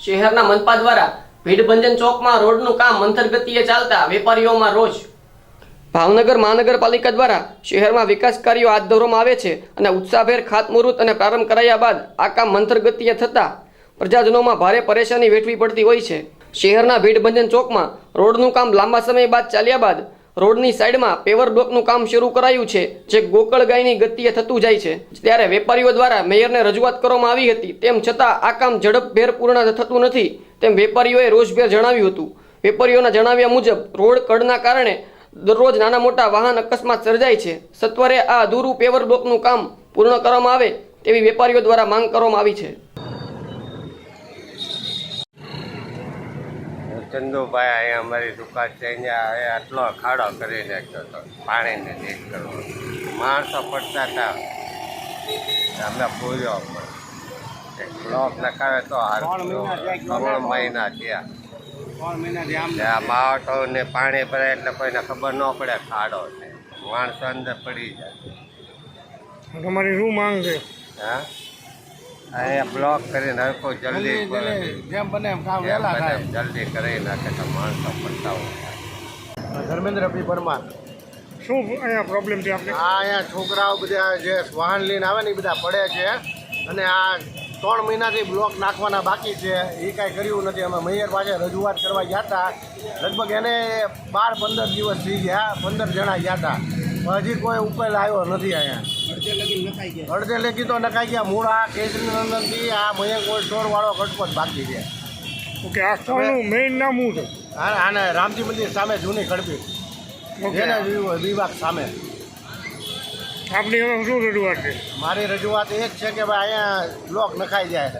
શહેરના મનપા દ્વારા ભીડભંજન ચોકમાં રોડનું કામ મંથર ગતિએ ચાલતા વેપારીઓમાં રોષ ભાવનગર મહાનગરપાલિકા દ્વારા શહેરમાં વિકાસ કાર્યો હાથ ધરવામાં આવે છે અને ઉત્સાહભેર ખાતમુહૂર્ત અને પ્રારંભ કરાયા બાદ આ કામ મંથર ગતિએ થતાં પ્રજાજનોમાં ભારે પરેશાની વેઠવી પડતી હોય છે. શહેરના ભીડભંજન ચોકમાં રોડનું કામ લાંબા સમય બાદ ચાલ્યા બાદ રોડની સાઈડમાં પેવર બ્લોકનું કામ શરૂ કરાયું છે, જે ગોકળ ગાયની ગતિએ થતું જાય છે. ત્યારે વેપારીઓ દ્વારા મેયરને રજૂઆત કરવામાં આવી હતી. તેમ છતાં આ કામ ઝડપભેર પૂર્ણ થતું નથી, તેમ વેપારીઓએ રોષભેર જણાવ્યું હતું. વેપારીઓના જણાવ્યા મુજબ, રોડ કડના કારણે દરરોજ નાના મોટા વાહન અકસ્માત સર્જાય છે. સત્વરે આ અધૂરું પેવર બ્લોકનું કામ પૂર્ણ કરવામાં આવે તેવી વેપારીઓ દ્વારા માંગ કરવામાં આવી છે. ચંદુભાઈ અહીંયા અમારી દુકાન છે અહીંયા એ આટલો ખાડો કરી નાખ્યો હતો પાણીને નીક કરવો. માણસો પડતા હતા. અમે પૂર્યો પણ. બ્લોક નખાવે તો ત્રણ મહિના થયા માવઠો ને માવઠોને પાણી ભરાય એટલે કોઈને ખબર ન પડે ખાડો છે. માણસો અંદર પડી જાય. તમારી શું માંગ છે. હા? અહીંયા બ્લોક કરી નાખો જલ્દી જેમ બને એમ કામ વહેલા થાય. જલ્દી કરી નાખે તો માણસો પડતા હોય ધર્મેન્દ્રભાઈ પરમાર. શું અહીંયા પ્રોબ્લેમ છે આપણે આ અહીંયા છોકરાઓ બધા જે વાહન લઈને આવે ને એ બધા પડે છે. અને આ ત્રણ મહિનાથી બ્લોક નાખવાના બાકી છે. એ કાંઈ કર્યું નથી. અમે મેયર પાસે રજૂઆત કરવા ગયા હતા. લગભગ એને બાર પંદર દિવસ થઈ ગયા. પંદર જણા ગયા હતા. હજી કોઈ ઉકેલ આવ્યો નથી અહીંયા. અડધે લેખી તો નખાઈ ગયા. મૂળ આ કેસરીનંદનથી આ મયંક કોઈ સ્ટોર વાળો કટપટ બાકી છે. ઓકે આ સ્થળનું મેઇન નામ શું છે? આને રામજી મંદિર સામે જૂની ઓકે. જેના વિભાગ સામે. આપની હવે શું રજૂઆત છે? મારી રજૂઆત એ જ છે કે ભાઈ અહીંયા બ્લોક નખાઈ જાય